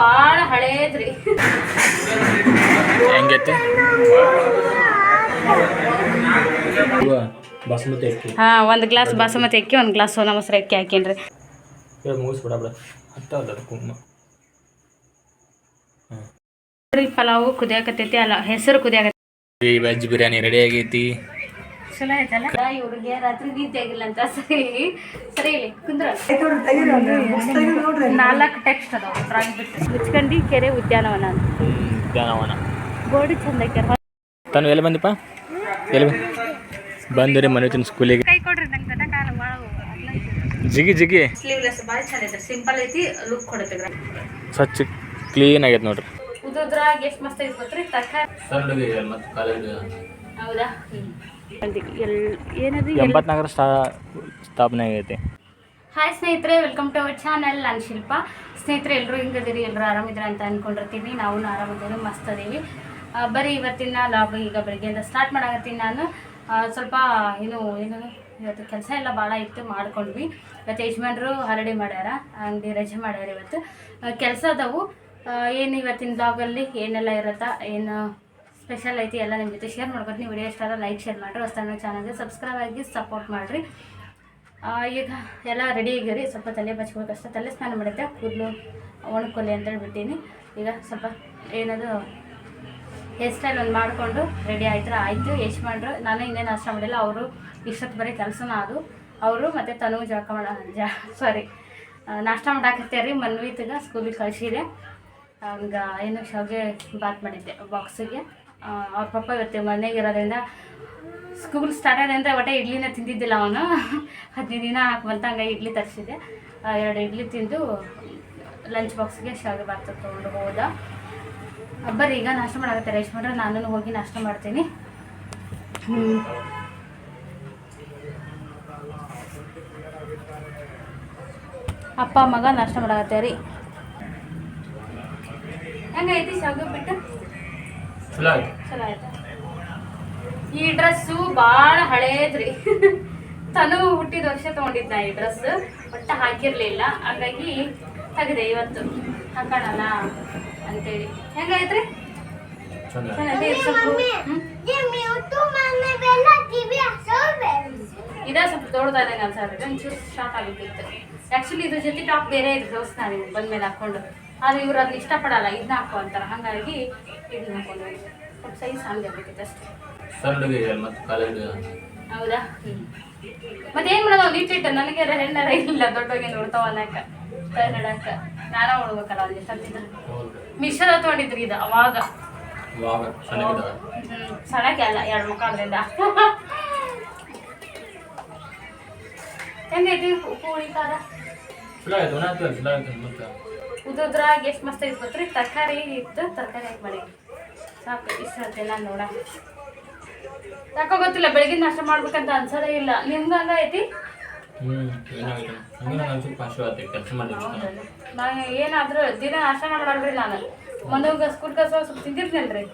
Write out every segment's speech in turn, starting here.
ಭಾಳ ಹಳೇದ್ರಿ. ಹೆಂಗೈತೆ? ಬಾಸುಮತಿ ಅಕ್ಕಿ. ಹಾ ಒಂದು ಗ್ಲಾಸ್ ಬಾಸುಮತಿ ಅಕ್ಕಿ ಒಂದು ಗ್ಲಾಸ್ ಸೋನಾ ಮೊಸರು ಅಕ್ಕಿ ಹಾಕೇನ್ರಿ. ಮುಗಿಸ್ಬಿಡ ಬಿಡ. ಹತ್ತಲ್ಲ ಅದು ಕುಮ್ಮ ಪಲಾವು ಕುದಿಯಾಕತ್ತೈತಿ ಅಲ್ಲ ಹೆಸರು ಕುದಿಯಾಕತ್ತೈತಿ. ಈ ವೆಜ್ ಬಿರಿಯಾನಿ ರೆಡಿ ಆಗೈತಿ. ಚಲೋ ಆಯ್ತಲ್ಲ? ಇವ್ರಿಗೆ ರಾತ್ರಿ ನಿದ್ದೆ ಆಗಿಲ್ಲ ಅಂತ ಸರಿ ಸರಿ ಇಲ್ಲಿ ಕುಂದ್ರ. ನಾಲ್ಕು ಟೆಕ್ಸ್ಟ್ ಅದಾವ ಡ್ರಾಯಿಂಗ್ ಬಿಟ್ಟು. ಮುಚ್ಕಂಡಿ ಕೆರೆ ಉದ್ಯಾನವನ ಅಂತ. ಉದ್ಯಾನವನ. ಬೋರ್ಡ್ ಚಂದ ಹಾಕ್ಯಾರ ತಾನು ಎಲ್ಲಿ ಬಂದಿಪ್ಪ? ಎಲ್ಲಿ ಬಂದು ಬಂದಿರಿ ಮನೆ ತಿನ್ ಸ್ಕೂಲಿಗೆ. ಕೈ ಕೊಡ್ರಿ ನಂಗೆ ತಟಕಾಲ ಭಾಳ ಜಿಗಿ ಜಿಗಿ. ಸ್ಲೀವ್ಲೆಸ್ ಭಾಳ ಚಂದ ಐತೆ ಸಿಂಪಲ್ ಐತಿ ಲುಕ್ ಕೊಡುತ್ತೆ ಸ್ವಚ್ಛ ಕ್ಲೀನ್ ಆಗೈತೆ ನೋಡ್ರಿ. ಉದ್ರಾಗ ಎಷ್ಟು ಮಸ್ತ್ ಐತಿ ಗೊತ್ತ್ರಿ ಕಾಲೇಜ್ ಹೌದಾ? ಎಲ್ ಏನದು ಎಂಬತ್ನಾಲ್ಕರ ಸ್ಥಾ ಸ್ಥಾಪನೆ ಆಗೈತಿ. ಹಾಯ್ ಸ್ನೇಹಿತರೆ ವೆಲ್ಕಮ್ ಟು ಅವರ್ ಚಾನಲ್ ನಾನು ಶಿಲ್ಪ. ಸ್ನೇಹಿತರೆ ಎಲ್ಲರೂ ಹಿಂಗದಿರಿ ಎಲ್ಲರೂ ಆರಾಮಿದ್ರ ಅಂತ ಅಂದ್ಕೊಂಡಿರ್ತೀವಿ ನಾವು ಆರಾಮಿದ್ದೀವಿ ಮಸ್ತ್ ಅದೀವಿ. ಬರೀ ಇವತ್ತಿನ ಲಾಗ್ ಈಗ ಬೆಳಗ್ಗೆಯಿಂದ ಸ್ಟಾರ್ಟ್ ಮಾಡಾಕತ್ತೀನಿ ನಾನು. ಆ, ಸ್ವಲ್ಪ ಏನು ಏನು ಇವತ್ತು ಕೆಲಸ ಎಲ್ಲ ಭಾಳ ಇತ್ತು ಮಾಡ್ಕೊಂಡ್ವಿ. ಇವತ್ತು ಯಜಮಾನ್ರು ಹರಡಿ ಮಾಡ್ಯಾರ ಅಂಗಡಿ ರಜೆ ಮಾಡ್ಯಾರ ಇವತ್ತು. ಕೆಲಸ ಅದಾವು. ಏನು ಇವತ್ತಿನ ಲಾಗಲ್ಲಿ ಏನೆಲ್ಲ ಇರುತ್ತಾ ಏನು ಸ್ಪೆಷಲ್ ಐತಿ, ಎಲ್ಲ ನಿಮ್ಮ ಜೊತೆ ಶೇರ್ ಮಾಡ್ಕೊತೀನಿ ವಿಡಿಯೋ ಇಷ್ಟ ಆದ್ರೆ ಲೈಕ್ ಶೇರ್ ಮಾಡಿರಿ. ಹೊಸ ಚಾನಲ್ಗೆ ಸಬ್ಸ್ಕ್ರೈಬ್ ಆಗಿ ಸಪೋರ್ಟ್ ಮಾಡಿರಿ. ಈಗ ಎಲ್ಲ ರೆಡಿ ಆಗಿರಿ ಸ್ವಲ್ಪ ತಲೆ ಬಚ್ಕೋಬೇಕಷ್ಟೇ ತಲೆ ಸ್ನಾನ ಮಾಡುತ್ತೆ ಕೂದಲು ಒಣಕೊಲೆ ಅಂತೇಳಿ ಬಿಟ್ಟೀನಿ ಈಗ ಸ್ವಲ್ಪ ಏನದು ಹೇರ್ ಸ್ಟೈಲ್ ಒಂದು ಮಾಡಿಕೊಂಡು ರೆಡಿ ಆಯ್ತು. ಆಯಿತು ಎಷ್ಟು ಮಾಡ್ರು ನಾನು ಇನ್ನೇನು ಅಷ್ಟ ಮಾಡಿಲ್ಲ. ಅವರು ಇಷ್ಟೊತ್ತು ಬರೀ ಕೆಲಸನ ಅದು. ಅವರು ಮತ್ತು ತನು ಜಳಕ ಮಾಡ, ಜಾ ಸಾರಿ ನಾಷ್ಟ ಮಾಡಾಕತ್ತೇ ರೀ ಮನ್ವಿತ್ಗೆ ಸ್ಕೂಲಿಗೆ ಕಳಿಸಿದೆ. ಹಂಗೆ, ಏನು, ಶಾವಿಗೆ ಬಾತ್ ಮಾಡಿದ್ದೆ ಬಾಕ್ಸಿಗೆ ಅವ್ರ ಪಪ್ಪ ಇವತ್ತು ಮನೆಗೆ ಇರೋದ್ರಿಂದ ಸ್ಕೂಲ್ ಸ್ಟಾರ್ಟ್ ಆದ್ರಿಂದ ಒಟ್ಟೆ ಇಡ್ಲಿನ ತಿಂದಿದ್ದಿಲ್ಲ ಅವನು. ಹದಿನೈದು ದಿನ ಹಾಕುವಂತ ಹಂಗೆ ಇಡ್ಲಿ ತರಿಸಿದ್ದೆ. ಎರಡು ಇಡ್ಲಿ ತಿಂದು ಲಂಚ್ ಬಾಕ್ಸ್ಗೆ ಶಾವಿಗೆ ಬಾತ್ ತೊಗೊಂಡು ಹೋದ. ಬರ್ರಿ, ಈಗ ನಾಷ್ಟ ಮಾಡಾಕತ್ತಾರೆ? ರೇಷ್ ಮಾಡ್ರೆ ನಾನು ಹೋಗಿ ನಾಷ್ಟ ಮಾಡ್ತೀನಿ. ಅಪ್ಪ, ಮಗ ನಾಷ್ಟ ರೀ ಹೆಂಗೈತಿ ಶಾವಿಗೆ ಬಿಟ್ಟು ಚಲೋ ಆಯ್ತು ಚಲೋ ಆಯ್ತಾ ಈ ಡ್ರೆಸ್ಸು ಭಾಳ ಹಳೇದ್ರಿ. ತನು ಹುಟ್ಟಿದ ವರ್ಷ ತಗೊಂಡಿದ್ದ ಈ ಡ್ರೆಸ್ ಒಟ್ಟ ಹಾಕಿರ್ಲಿಲ್ಲ. ಹಾಗಾಗಿ ತೆಗೆದೆ ಇವತ್ತು. ಹಾಕೋಣ ಅಂತೇಳಿ. ಹೆಂಗಾಯ್ತ್ರಿ? ಇದು ಸ್ವಲ್ಪ ದೊಡ್ಡದಾದಂಗೆ ಅನ್ಸಾದ್ರೆ ಒಂಚೂರು ಶಾರ್ಟ್ ಆಗಿತ್ತು ಆ್ಯಕ್ಚುಲಿ ಇದ್ರ ಜೊತೆ ಟಾಪ್ ಬೇರೆ ಇದೆ. ದೋಸ್ತ ನಾನು ಬಂದ್ಮೇಲೆ ಹಾಕೊಂಡು. ಆದ್ರೆ ಇವ್ರು ಅದನ್ನ ಇಷ್ಟಪಡಲ್ಲ ಇದನ್ನ ಹಾಕು ಅಂತಾರೆ. ಹಾಗಾಗಿ ಇದನ್ನ ಹಾಕೊಂಡು ಸ್ವಲ್ಪ ಸೈಜ್ ಹಂಗೆ ಆಗ್ಬೇಕಿತ್ತು ಅಷ್ಟೇ. ಹೌದಾ? ಹ್ಞೂ ಮತ್ತೆ ಏನು ಮಾಡೋದು? ನೀಟಿಟ್ಟು ನನಗೆ ಹೆಣ್ಣರ ಇಲ್ಲ ದೊಡ್ಡೋಗಿ ನೋಡ್ತಾವ ಅನ್ನಕ. ಕನ್ನಡಕ ನಾನ ನೋಡ್ಬೇಕಲ್ಲ ಅಲ್ಲಿ ತಂದಿದ್ರು ಮಿಶ್ರ ತಗೊಂಡಿದ್ರಿ ಇದು ಅವಾಗ. ಸಣಕ್ಕೆ ಅಲ್ಲ ಎರಡು ಮುಖಾದ್ರಿಂದ ಹೆಂಗೈತಿ? ಉಪ್ಪು ಉಳಿತಾರ? ಖಾರ ಚಲೋ ಆಯ್ತು ಮತ್ತು ಉದ್ರಾಗ ಎಷ್ಟು ಮಸ್ತ್ ಐತಿ ಗೊತ್ತ್ರಿ? ತರಕಾರಿ ಇತ್ತು ತರಕಾರಿ ಹಾಕಿ ಮಾಡಿ. ಸಾಕು ಇಷ್ಟ ನೋಡ. ಯಾಕೋ ಗೊತ್ತಿಲ್ಲ ಬೆಳಗ್ಗೆ ನಾಷ್ಟ ಮಾಡ್ಬೇಕಂತ ಅನ್ಸೋದೇ ಇಲ್ಲ. ನಿಮ್ಗೆ ಹಂಗ ಐತಿ? ಹ್ಞೂ ನಾನು ಏನಾದರೂ ದಿನ ನಾಷ್ಟ ಮಾಡಲ್ರಿ ನಾನು. ಮನೋಗ ಸ್ಕೂಲ್ ಕಸ ಸ್ವಲ್ಪ ತಿಂದಿರ್ತೀನಲ್ರಿ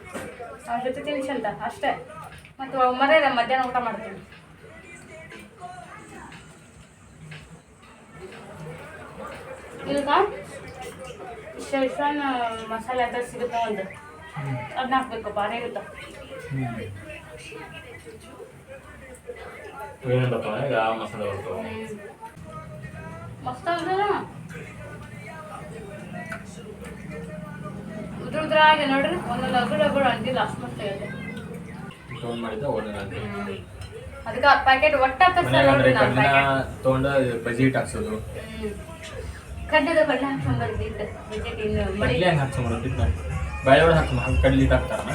ಅವ್ರ ಜೊತೆ ತಿನ್ಸ್ ಅಂತ ಅಷ್ಟೇ. ಮತ್ತು ಮರೇ ಮಧ್ಯಾಹ್ನ ಊಟ ಮಾಡ್ತೀನಿ. ಈಗ ಶೇಷನ್ ಮಸಾಲೆ ಅಂತ ಸಿಗುತ್ತೆ ಒಂದು? ಅದನ್ನ ಹಾಕ್ಬೇಕು ಭಾರಿ ಇರುತ್ತೆ? ಏನಂತಪ್ಪ ಯಾವ ಮಸಾಲೆ ಬರ್ತಾವೆ ಮಸ್ತ್ ಆಗ್ತದ ಉದ್ರ ಉದ್ರಾಗಿ ನೋಡ್ರಿ ಒಂದೊಂದು ಅಗುಳು ಲಗು ಅಂಟಿಲ್ಲ ಅಷ್ಟು ಮಸ್ತ್ ಮಾಡಿದ್ದೆ ಅದಕ್ಕೆ ಪ್ಯಾಕೆಟ್ ಒಟ್ಟ ತರ್ಸಲ್ಲ ಮನ್ಯಾಗ ಅಂದ್ರೆ ನೋಡ್ರಿ ನಾನು ಪ್ಯಾಕೆಟ್ ತೊಗೊಂಡು ಬಜ್ಜಿ ಹಾಕ್ಸೋದು. ಕಡ್ಡದ ಬಣ್ಣ ಹಾಕ್ಕೊಂಡ್ ಮಡಿ ಹೆಂಗೆ ಹಾಕ್ಸೋದು ಇಟ್ಟು ಬಾಳೆ ಒಳಗೆ ಹಾಕ್ಸೋ ಹಾಕಿ ಕಡ್ಲಿ ಹಿಟ್ಟು ಹಾಕ್ತಾರನ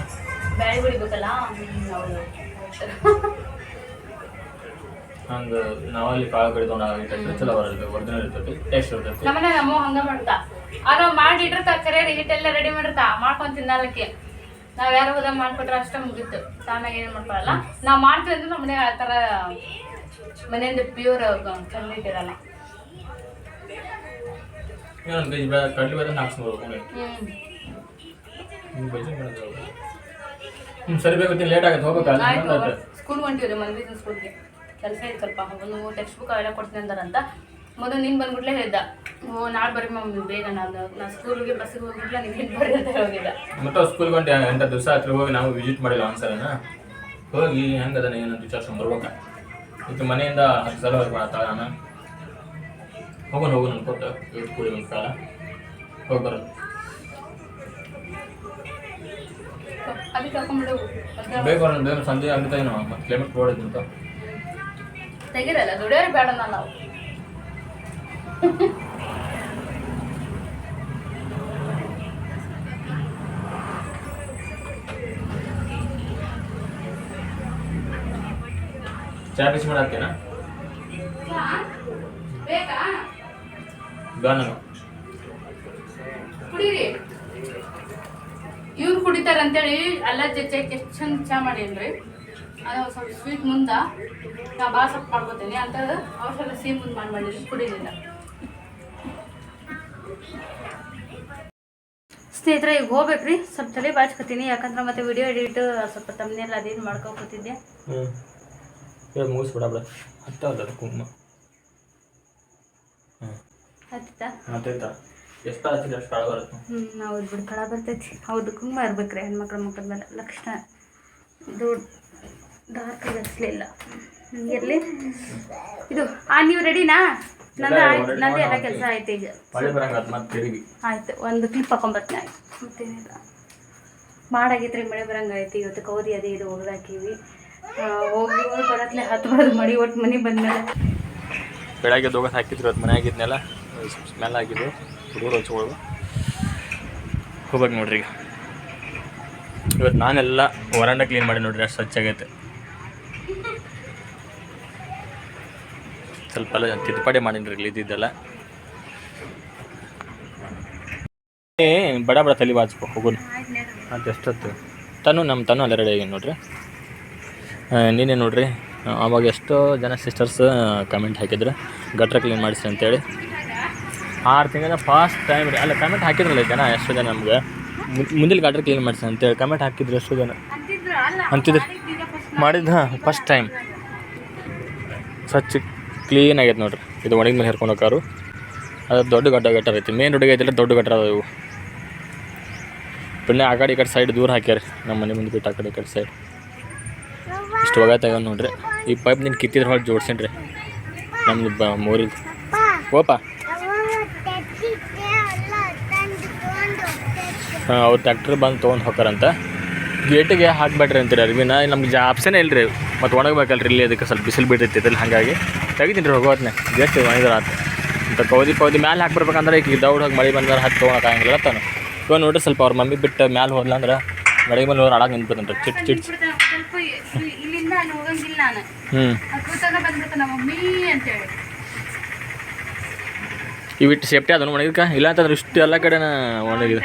ಹೊಡಿಬೇಕಲ್ಲ ಹ್ಮ್, ನಾವಲ್ಲಿ ಕಾಳು ಕಡೆ ತೊಗೊಂಡು ಇಟ್ಟು ಚಲೋ ಬರುತ್ತೆ ಒರಿಜಿನಲ್ ಇರ್ತೈತಿ ಟೇಸ್ಟ್ ಇರ್ತೈತಿ. ನಮ್ಮನೆ ನಮ್ಮ ಹಂಗ ಮಾಡ್ತಾ. ಕರೆ ಹಿಟ್ಟೆಲ್ಲ ರೆಡಿ ಮಾಡಿರ್ತಾ ಮಾಡ್ಕೊಂಡ್ ತಿನ್ನಲಕ್ಕೆ ನಾವ್ ಯಾರು ಹೋದಾಗ ಮಾಡ್ಕೊಟ್ರೆ ಅಷ್ಟೇ ಮುಗೀತು. ತಾನಾಗ ಏನ್ ಮಾಡ್ಕೊಳಲ್ಲ. ನಾವ್ ಮಾಡ್ತೀವಿ ಅಂದ್ರೆ ನಮ್ಮನೆ ಆ ಥರ ಮನೆಯಿಂದ ಪ್ಯೂರ್ ಕಲ್ಲಿಟ್ಟಿರಲ್ಲ ಇನ್ನೊಂದು ಬಜ್ಜಿ ಬೇ ಕಡ್ಲಿ ಬೇರೆ ಹ್ಮ್ ಹ್ಞೂ ಬಜ್ಜಿ ಮಾಡೋದು ಹ್ಞೂ ಸರಿ ಬೇಕು ಲೇಟ್ ಆಗುತ್ತೆ ಆಯ್ತು. ಸ್ಕೂಲ್ ಹೊಂಟಿವ್ರಿ ಮನ್ವಿನ ಸ್ಕೂಲ್ಗೆ. ಕೆಲಸ ಇತ್ತು ಸ್ವಲ್ಪ ನೀವು ಟೆಕ್ಸ್ಟ್ ಬುಕ್ ಅವೆಲ್ಲ ಕೊಡ್ತೀನಿ ಅಂದಾರಂತ ಮೊದಲು ನೀನು ಬಂದ್ಬಿಟ್ಲೆ ಹೇಳಿದ್ದ ಓ ನಾಳೆ ಬರ್ರಿ ಮಮ್ಮಿ ಬೇಗ ನಾನು ನಾ ಸ್ಕೂಲ್ಗೆ ಬಸ್ಸಿಗೆ ಹೋಗಿಲ್ಲ ನೀವು ಬರ್ರಿ ಅಂತ ಹೋಗಿಲ್ಲ ಮತ್ತೆ ಸ್ಕೂಲ್ಗೆ ಹೊಂಟಿ ಎಂಟು ದಿವಸ ಹತ್ರ ಹೋಗಿ ನಾವು ವಿಸಿಟ್ ಮಾಡಿಲ್ಲ ಒಂದ್ಸಲನ ಹೋಗಿ ಹೆಂಗದ ಏನಂತ ವಿಚಾರಿಸ್ಕೊಂಡು ಬರ್ಬೇಕಾ. ಇದು ಮನೆಯಿಂದ ಹತ್ತು ಸಲ ಮಾಡ್ತಾಳ ನಾನು ಹೋಗೋಣ ಹೋಗೋಣ ಅನ್ಕೊತ ಇವತ್ತು ಕೂಡಿ ಒಂದು ಕಾಲ ಹೋಗಿ ಬರೋದು. ಬೇಗ ಬರೋಣ ಬೇಗ ಸಂಜೆ ಆಗ್ತಾ ಏನೋ ಮತ್ತೆ ಕ್ಲೈಮೇಟ್ ಬೋರ್ಡ್ ಅಂತ. ತೆಗಿರಲ್ಲ ದುಡಿಯೋರು ಬೇಡ ನಾವು. ಚಾ ಬಿಸಿ ಮಾಡಾಕ್ತೇನಾ ಬೇಕಾ? ಬೇಡ ನಾನು ಕುಡೀರಿ. ಇವ್ರು ಕುಡಿತಾರೆ ಅಂತೇಳಿ ಅಲ್ಲ ಜಜ್ಜೆ ಎಷ್ಟು ಚಂದ ಚಾ ಮಾಡಿಲ್ರಿ ಅದು ಸ್ವಲ್ಪ ಸ್ವೀಟ್ ಮುಂದ ನಾ ಭಾಳ ಸ್ವಲ್ಪ ಮಾಡ್ಕೋತೀನಿ. ಅಂತ ಅವ್ರು ಸ್ವಲ್ಪ ಸಿಹಿ ಮುಂದೆ ಮಾಡಿ ಮಾಡಿದ್ರಿ ಕುಡಿಲಿಲ್ಲ. ಸ್ನೇಹಿತರೆ ಈಗ ಹೋಗ್ಬೇಕ್ರಿ. ಸ್ವಲ್ಪ ತಲೆ ಬಾಚ್ಕೋತೀನಿ. ಯಾಕಂದ್ರೆ ಮತ್ತೆ ವಿಡಿಯೋ ಎಡಿಟ್ ಸ್ವಲ್ಪ ತಮ್ಮನೆಲ್ಲ ಅದೇನು ಮಾಡ್ಕೊತಿದ್ದೆ ಹ್ಞೂ ಮುಗಿಸ್ಬಿಡ ಬಿಡ. ಹತ್ತ ಅದ ಕುಂಕುಮ. ಹ್ಞೂ ಹತ್ತಿತ್ತಾ? ಮತ್ತೆ ಎಷ್ಟು ಹಚ್ಚಿದ್ರೆ ಅಷ್ಟು ಕಾಳು ಬರುತ್ತೆ ಹ್ಞೂ ಹೌದು ಬಿಡು ಕಳ ಬರ್ತೈತಿ. ಹೌದು ಕುಂಕುಮ ಇರ್ಬೇಕ್ರಿ ಹೆಣ್ಮಕ್ಳ ಮುಖದ ಮೇಲೆ ಲಕ್ಷಣ. ಇದು ಡಾರ್ಕ್ ಹಚ್ಚಲಿಲ್ಲ ಇರಲಿ ಇದು ಆ ನೀವು ರೆಡಿನಾ ನಂದು ಆಯ್ತು ನಂದು ಎಲ್ಲ ಕೆಲಸ ಆಯ್ತು ಈಗ. ಆಯ್ತು ಒಂದು ಕ್ಲಿಪ್ ಹಾಕೊಂಬರ್ತೀನಿ ಆಯ್ತು. ಮತ್ತೇನಿಲ್ಲ. ಮಾಡಾಗಿತ್ರಿ ಮಳೆ ಬರಂಗ ಆಯ್ತು. ಇವತ್ತು ಕೌರಿ ಅದೇ ಇದು ಒಗ್ದಾಕೀವಿ. ಹೋಗಿ ಹೋಗಿ ಬರತ್ಲೆ ಹತ್ತು ಬರೋದು ಮಡಿ ಒಟ್ಟು ಮನೆ ಬಂದ್ಮೇಲೆ. ಬೆಳಗ್ಗೆ ದೋಗಸ್ ಹಾಕಿದ್ರು ಅದು ಮನೆ ಆಗಿದ್ನೆಲ್ಲ ಸ್ಮೆಲ್ ಆಗಿದೆ ಹುಡುಗರು ಹಚ್ಕೊಳ್ಳೋದು ಹೋಗ್ಬೇಕು ನೋಡ್ರಿ ಈಗ. ಇವತ್ತು ನಾನೆಲ್ಲ ವರಾಂಡ ಕ್ಲೀನ್ ಮಾಡಿ ನೋಡ್ರಿ ಅಷ್ಟು ಸ್ವಚ್ಛಾಗೈತೆ. ಸ್ವಲ್ಪ ಎಲ್ಲ ತಿದ್ದುಪಾಡಿ ಮಾಡೀನಿ ರೀ ಇದ್ದಿದ್ದೆಲ್ಲ. ಬಡ ಬಡ ತಲೆ ಬಾಚ್ಕೊ ಹೋಗೋಣ ಅಂತ ಎಷ್ಟೊತ್ತು? ತನು ನಮ್ಮ ತನು ಅಲ್ಲೇ ರೆಡಿ ಆಗಿ ನೋಡ್ರಿ. ನೀನೇ ನೋಡ್ರಿ ಅವಾಗ ಎಷ್ಟೋ ಜನ ಸಿಸ್ಟರ್ಸ್ ಕಮೆಂಟ್ ಹಾಕಿದ್ರು. ಗಟ್ರ ಕ್ಲೀನ್ ಮಾಡಿಸಿ ಅಂತೇಳಿ. ಆರು ತಿಂಗಳ ಫಾಸ್ಟ್ ಟೈಮ್ ರೀ. ಅಲ್ಲ ಕಮೆಂಟ್ ಹಾಕಿದ್ರಲ್ಲ ಜನ ಎಷ್ಟು ಜನ ನಮ್ಗೆ. ಮುಂದಿನ ಗಾಡ್ರಿ ಕ್ಲೀನ್ ಮಾಡಿಸಿ ಅಂತೇಳಿ ಕಮೆಂಟ್ ಹಾಕಿದ್ರು ಎಷ್ಟು ಜನ. ಅಂತಿದ್ರು ಅಲ್ಲ ಅಂತಿದ್ರು. ಮಾಡಿದ್ದು ಹಾಂ ಫಸ್ಟ್ ಟೈಮ್ ಸ್ವಚ್ಛ ಕ್ಲೀನ್ ಆಗೈತೆ ನೋಡ್ರಿ. ಇದು ಒಣಗಿದ ಮೇಲೆ ಹೇರ್ಕೊಂಡು ಹೋಗಾರು ಅದು ದೊಡ್ಡ ಗಡ್ಡ ಗಟ್ಟರ ಐತಿ. ಮೇನ್ ರೋಡಿಗೆ ಐತಿಲ್ಲ ದೊಡ್ಡ ಗಟ್ಟರ ಅದಾವ ಇವು. ಪುಣ್ಯ ಆ ಕಡೆ ಈ ಕಡೆ ಸೈಡ್ ದೂರ ಹಾಕ್ಯಾರ. ನಮ್ಮ ಮನೆ ಮುಂದೆ ಬಿಟ್ಟು ಆ ಕಡೆ ಈ ಕಡೆ ಸೈಡ್ ಇಷ್ಟು ಒಗತಾಗ ನೋಡ್ರಿ. ಈ ಪೈಪ್ ನಿನ್ನ ಕಿತ್ತಿದ್ರೆ ಹೊರ ಜೋಡ್ಸೇನ್ರಿ. ನಮ್ದು ಬ ಮೋರಿಗೆ ಓಪ ಅವ್ರು ಟ್ಯಾಕ್ಟ್ರ್ ಬಂದು ತೊಗೊಂಡು ಹೋಗ್ತಾರಂತ ಗೇಟಿಗೆ ಹಾಕ್ಬೇಡ್ರಿ ಅಂತೀರಿ ಅರ್ವಿನ. ನಮ್ಗೆ ಜಾ ಆಪ್ಷನ್ ಇಲ್ಲ ರೀ ಮತ್ತು ಒಣಗಬೇಕಲ್ರಿ ಇಲ್ಲಿ ಅದಕ್ಕೆ ಸ್ವಲ್ಪ ಬಿಸಿಲು ಇದ್ರಲ್ಲಿ ಹಾಗಾಗಿ. ತೆಗಿತೀನಿ ರೀ ಹೋಗೋತ್ನೆ ಜಸ್ಟ್ ಒಣಗಿದ್ರೆ ಆತು. ಅಂತ ಕೌದಿ ಪೌದಿ ಮ್ಯಾಲೆ ಹಾಕ್ಬಿಡ್ಬೇಕಂದ್ರೆ ಈಗ ದೌಡ್ ಹೋಗಿ ಮಳೆ ಬಂದ್ರೆ ಹತ್ತು ತೊಗೊಳಕ್ಕಾಗಂಗಿಲ್ಲ ತಾನು. ಇವಾಗ ನೋಡ್ರಿ ಸ್ವಲ್ಪ ಅವ್ರ ಮಮ್ಮಿ ಬಿಟ್ಟು ಮ್ಯಾಲೆ ಹೋದ್ಲ ಅಂದ್ರೆ ಮಳೆ ಮೇಲೆ ಹೋದ್ರೆ ಆಡಕ್ಕೆ ನಿಂತ್ಬಿಡ್ತಾನೆ ಚಿಟ್ ಚಿಟ್. ಹ್ಞೂ ಕೂತಾಗ ಬಂದ್ಬಿಡ್ತ ನಮ್ಮ ಮಮ್ಮಿ ಅಂತೇಳಿ ಇವಿಟ್ಟು ಸೇಫ್ಟಿ ಅದನ್ನು ಒಣಗಿದ್ಕ ಇಲ್ಲ ಅಂತಂದ್ರೆ ಇಷ್ಟು ಎಲ್ಲ ಕಡೆನ ಒಣಗಿದೆ.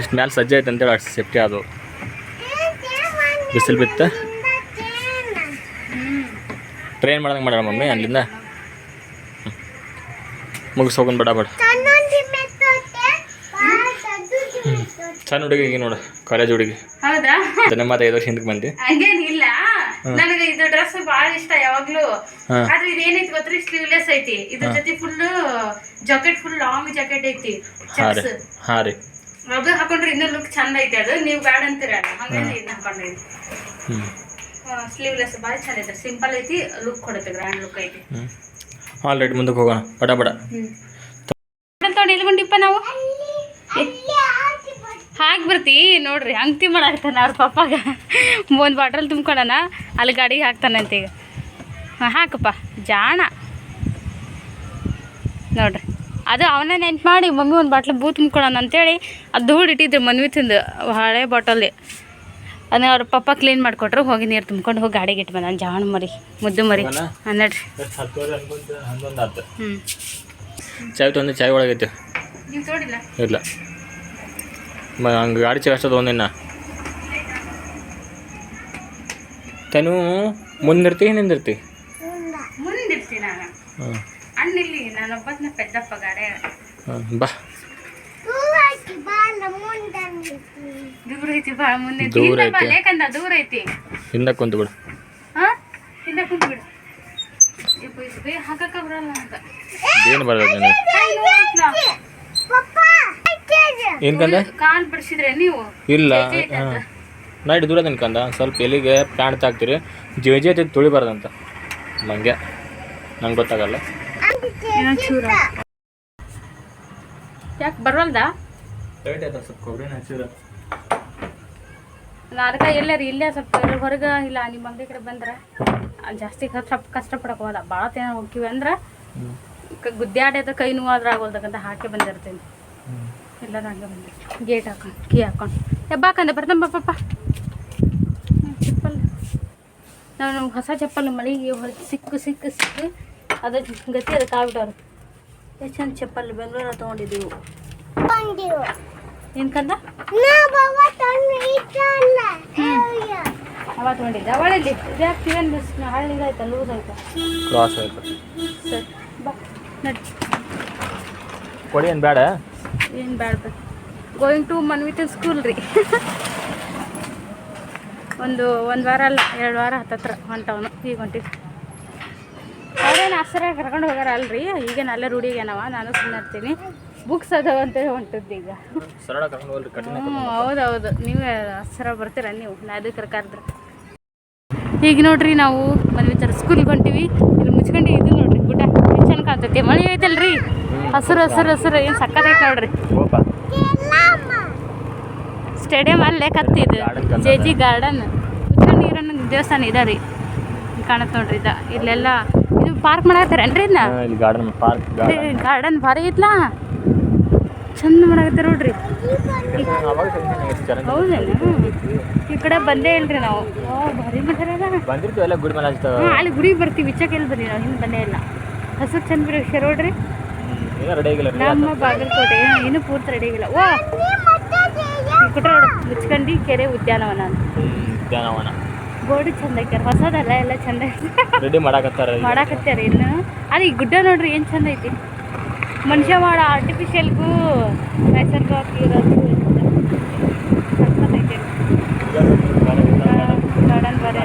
ಇಷ್ಟು ಮ್ಯಾಲೆ ಸಜ್ಜೆ ಆಯ್ತು ಅಂತೇಳಿ ಅಷ್ಟು ಸೇಫ್ಟಿ ಅದು. ಬಿಸಿಲು ಬಿತ್ತ? ಟ್ರೈನ್ ಮಾಡ್ದಂಗೆ ಮಾಡೋಣ ಮಮ್ಮಿ ಅಲ್ಲಿಂದ? ಮುಗಿಸ್ ಹೋಗೋಣ ಬೇಡ ಬೇಡ. ಸಣ್ಣ ಹುಡುಗಿ ಈಗ ನೋಡು ಕಾಲೇಜ್ ಹುಡುಗಿ. ಧನ್ಯವಾದ ಐದು ವರ್ಷ ಹಿಂದಕ್ಕೆ ಬಂದು? ನನಗೆ ಇದು ಡ್ರೆಸ್ ಬಹಳ ಇಷ್ಟ ಯಾವಾಗ್ಲೂ. ಆದ್ರೆ ಇದೇನೈತಿ ಗೊತ್ತ್ರಿ? ಸ್ಲೀವ್ಲೆಸ್ ಐತಿ. ಇದ್ರ ಜೊತೆ full jacket full long jacket ಐತಿ. ಹಾಂ ರೀ. ಚೆಕ್ಸ್ ಅದು ಹಾಕೊಂಡ್ರೆ ಇನ್ನೂ ಲುಕ್ ಚಂದ ಐತಿ ಅದು. ನೀವು ಬ್ಯಾಡ ಅಂತೀರಲ್ಲ ಹಂಗಾಗಿ ಇದನ್ನ ಹಾಕೊಂಡ್ರಿ. ಸ್ಲೀವ್ಲೆಸ್ ಭಾಳ ಚಂದ ಐತಿ ಸಿಂಪಲ್ ಐತಿ ಲುಕ್ ಕೊಡುತ್ತೆ ಗ್ರ್ಯಾಂಡ್ ಲುಕ್ ಐತಿ. ಆಲ್ರೆಡಿ ಮುಂದಕ್ಕೆ ಹೋಗೋಣ. ಬಡ ಬಡ. ಎಲ್ಲಿ ಬಂದಿಪ್ಪ ನಾವು? ಹಾಕಿ ಬರ್ತಿ ನೋಡ್ರಿ ಅಂಗತಿ ಮಾಡಾಕ್ತಾನ ಅವ್ರ ಪಪ್ಪಾಗ. ಒಂದು ಬಾಟಲ್ ತುಂಬ್ಕೊಳನ ಅಲ್ಲಿ ಗಾಡಿಗೆ ಹಾಕ್ತಾನಂತ ಈಗ. ಹಾಂ ಹಾಕಪ್ಪ ಜಾಣ. ನೋಡ್ರಿ ಅದು ಅವನ ನೆನ್ಪು ಮಾಡಿ ಮಮ್ಮಿ ಒಂದು ಬಾಟ್ಲ್ ಬೂ ತುಂಬ್ಕೊಳೋಣ ಅಂತೇಳಿ ಅದು ಧೂಳು ಇಟ್ಟಿದ್ರು ಮನ್ವಿ ತಿಂದು ಹಳೆ ಬಾಟಲ್ಲಿ ಅದನ್ನ ಅವ್ರ ಪಪ್ಪ ಕ್ಲೀನ್ ಮಾಡಿಕೊಟ್ರು ಹೋಗಿ ನೀರು ತುಂಬ್ಕೊಂಡು ಹೋಗಿ ಗಾಡಿಗೆ ಇಟ್ಟು ಬಂದ ಜಾಣ ಮರಿ ಮುದ್ದು ಮರಿ. ಅನ್ನಡ್ರಿ ಹ್ಞೂ ಚಾಯ್ ತೊಂದು ಚಾಯ್ ಒಳಗೈತೆ ಇಲ್ಲ. ಹಂಗೆ ಗಾಡಿ ಚಲಾಯಿಸೋದು ಒಂದಿನ. ತನು ಮುಂದಿರ್ತಿ ಹಿಂದಿರ್ತಿ ಮುಂದಿರ್ತೀನಿ ನಾನು. ಹಾಂ ಅಣ್ಣಿಲ್ಲಿ ನಾನೊಬ್ಬನ ಪೆದ್ದಪ್ಪ ಗಾಡೆ. ಹಾಂ ಬಾ. ದೂರ ಐತಿ ಭಾಳ ಮುಂದೆ ದೂರ ಐತಿ. ಲೇಕಂದ ದೂರ ಐತಿ. ಹಿಂದಕ್ಕೆ ಕುಂತು ಬಿಡು. ಹಾ? ಹಿಂದೆ ಕುಂತು ಬಿಡು. ಹಾಕಕ್ಕ ಬರಲ್ಲ ಅಂತ. ಏನು ಬರಲ್ಲ ಏನು ಕಂದ? ಕಾಲ್ ಬಿಡಿಸಿದ್ರೆ ನೀವು ಇಲ್ಲ ನೈಟ್ ದೂರ ಕಂದ? ಸ್ವಲ್ಪ ಎಲ್ಲಿಗೆ ಪ್ಯಾಂಟ್ ತಾಕ್ತೀರಿ? ಜೇಜಿ ಐತಿ ತುಳಿಬಾರ್ದಂತ. ನಂಗೆ ನಂಗೆ ಗೊತ್ತಾಗಲ್ಲ. ಯಾಕೆ ಬರವಲ್ದ? ಸ್ವಲ್ಪ ಕೊಬ್ಬರಿ ಹಚ್ಚಿರ ಅದಕ್ಕೆ ಎಲ್ಲಾರು ಇಲ್ಲೇ ಸ್ವಲ್ಪ ಹೊರಗೆ ಇಲ್ಲ ನಿಮ್ಮ ಅಂಗಡಿ ಕಡೆ ಬಂದ್ರೆ ಜಾಸ್ತಿ ಕಷ್ಟ ಕಷ್ಟಪಡಕ್ಕೆ ಹೋದ ಭಾಳ ತೇನ ಹೋಗ್ತೀವಿ ಅಂದ್ರೆ ಗುದ್ದಾಡ್ಯದ ಕೈ ನೋವು ಆದ್ರೆ ಆಗೋಲ್ದಕ್ಕಂತ ಹಾಕಿ ಬಂದಿರ್ತೀನಿ. ಎಲ್ಲರೂ ಹಂಗೆ ಬಂದಿರ್ತೀನಿ ಗೇಟ್ ಹಾಕೊಂಡು ಕೀ ಹಾಕೊಂಡು ಹೆಬ್ಬಾಕಂದೆ ಬರ್ತಾನೆ ಪಾಪ ಚಪ್ಪಲ್. ನಾನು ಹೊಸ ಚಪ್ಪಲ್ ಮಳೆಗೆ ಹೊರಗೆ ಸಿಕ್ಕು ಸಿಕ್ಕು ಸಿಕ್ಕು. ಅದ ಗತಿ ಅದಕ್ಕೆ ಆಗ್ಬಿಟ್ಟವ್ರು ಎಷ್ಟು ಚಂದ ಚಪ್ಪಲ್ ಬೆಂಗಳೂರ ತೊಗೊಂಡಿದ್ದೀವಿ. ಏನು ಕಂದ? ಅವ ತೊಗೊಂಡಿದ್ದೆ. ಅವಳಲ್ಲಿ. ಇದಾಗ್ತೀವಿ ಬಸ್ ಹಳ್ಳಿ ಆಯ್ತಾ ಲೂಸ್ ಆಯ್ತಾ? ಕ್ಲಾಸ್ ಆಯ್ತು. ಸರಿ ಬಾ ನಡಿ. ಕೊಡಿ ಏನು ಬೇಡ. ಏನು ಬೇಡ ಗೋಯಿಂಗ್ ಟು ಮನ್ವಿತನ್ ಸ್ಕೂಲ್ ರೀ. ಒಂದು ಒಂದು ವಾರ ಅಲ್ಲ ಎರಡು ವಾರ ಹತ್ತತ್ರ ಹೊಂಟವನು ಈಗ ಹೊಂಟಿವಿ ಅವ್ರೇನು ಆಸರ ಕರ್ಕೊಂಡು ಹೋಗಾರ ಅಲ್ರಿ ಈಗೇನು ಅಲ್ಲೇ ರೂಢಿಗೇನವ ನಾನು ಸುಮ್ಮನೆ ಇರ್ತೀನಿ. ಬುಕ್ಸ್ ಅದಾವ ಅಂತೇಳಿ ಹೊಂಟದ್ದು ಈಗ. ಹ್ಞೂ ಹೌದೌದು. ನೀವೇ ಅಸರ ಬರ್ತೀರ ನೀವು? ನಾ ಕರ್ಕಾರ್ದ್ರ? ಕರೆದ್ರೆ ಈಗ ನೋಡ್ರಿ ನಾವು ಮನ್ವಿತರ ಸ್ಕೂಲ್ಗೆ ಹೊಂಟಿವಿ. ಇಲ್ಲಿ ಮುಚ್ಕೊಂಡು ಇದು ನೋಡ್ರಿ ಗುಡ್ಡ. ಚಂದ ಕಾಣ್ತೈತಿ. ಮಳೆ ಐತಲ್ರಿ? ಹಸಿರು ಹಸಿರು ಹಸಿರು. ಏನು ಸಕ್ಕತ್ತೈತೆ ನೋಡ್ರಿ ಸ್ಟೇಡಿಯಂ ಅಲ್ಲೇ ಕತ್ತಿದ್ದು ಜೆ ಜಿ ಗಾರ್ಡನ್ ಮುಚ್ಕೊಂಡು ನೀರನ್ನು ದೇವಸ್ಥಾನ ಇದೆ ರೀ. ಕಾಣತ್ ನೋಡ್ರಿ ಇದ. ಇಲ್ಲೆಲ್ಲ ಇದು ಪಾರ್ಕ್ ಮಾಡಾಕತ್ತಾರೇನ್ರಿ ಇದನ್ನ ಗಾರ್ಡನ್ ಪಾರ್ಕ್ ಗಾರ್ಡನ್ ಗಾರ್ಡನ್ ಭಾರಿ ಐತ್ಲಾ? ಚಂದ ಮಾಡಾಕತ್ತಾರ ನೋಡ್ರಿ. ಹೌದೇನು? ಈ ಕಡೆ ಬಂದೇ ಇಲ್ರಿ ನಾವು. ಭಾರಿ ಮಾಡ್ಯಾರ ಗುಡಿ ಅಲ್ಲಿ ಗುಡಿಗೆ ಬರ್ತೀವಿ. ವಿಚಕ್ಕೆ ಎಲ್ಲಿ ನಾವು ಹಿಂದೆ ಬಂದೇ ಇಲ್ಲ. ಹಸು ಚಂದ ಬಿಡಿ ನೋಡ್ರಿ. ಏನೋ ರೆಡಿ ಆಗಿಲ್ಲ ನಮ್ಮ ಬಾಗಲಕೋಟೆ ಇನ್ನೂ ಪೂರ್ತಿ ರೆಡಿ ಆಗಿಲ್ಲ ಓ ನೋಡು ಮುಚ್ಕಂಡಿ ಕೆರೆ ಉದ್ಯಾನವನ ಅಂತ ಉದ್ಯಾನವನ ಗೋಡೆ ಚಂದ ಐತೆ ಹೊಸದಲ್ಲ ಎಲ್ಲ ಚಂದ ರೆಡಿ ಮಾಡಾಕತ್ತಾರ ಮಾಡಾಕತ್ತಾರ ಇನ್ನು ಅದು ಈ ಗುಡ್ಡ ನೋಡ್ರಿ ಏನ್ ಚಂದ ಐತಿ ಮನುಷ್ಯ ಮಾಡ ಆರ್ಟಿಫಿಷಿಯಲ್ಗೂ ನೈಸರ್ಗಿಕವಾಗಿ ಇರೋದು ಸಖತ್ತೈತಿ ಗಾರ್ಡನ್ ಬಾರಿ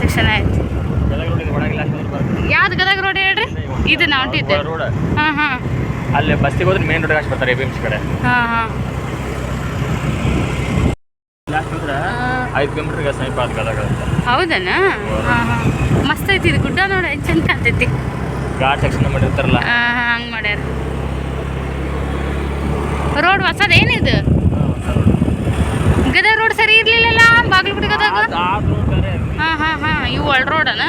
ಸೆಕ್ಷನ್ ಆಯ್ತು. ಯಾವ್ದು ಗದಗ ರೋಡ್ ಹೇಳ್ರಿ ಇದು ನಾವು ಹೊಂಟಿದ್ದೆ ರೋಡ್. ಹಾಂ ಹಾಂ. ಅಲ್ಲಿ ಬಸ್ಸಿಗೆ ಹೋದ್ರೆ ಮೇನ್ ರೋಡ್ ಆಚೆ ಬರ್ತಾರೆ ಎ ಬಿ ಕಡೆ. ಹಾಂ ಹಾಂ. ಐದು ಕಿಲೋಮೀಟರ್ಗೆ ಸಮೀಪ ಆದ ಗದಗ ಹೌದನ? ಹಾಂ ಹಾಂ. ಮಸ್ತ್ ಐತಿ ಇದು. ಗುಡ್ಡ ನೋಡಿ ಚಂದ ಕಾಣ್ತೈತಿ ಘಾಟ್ ಸೆಕ್ಷನ್ ಮಾಡಿರ್ತಾರಲ್ಲ. ಹಾಂ ಹಾಂ ಹಂಗೆ ಮಾಡ್ಯಾರ. ರೋಡ್ ಹೊಸದೇನಿದು ಗದಗ ರೋಡ್ ಸರಿ ಇರ್ಲಿಲ್ಲಲ್ಲ? ಬಾಗಲಕೋಟೆ ಹಾಂ ಹಾಂ ಹಾಂ ಇವು ಒಳ ರೋಡನ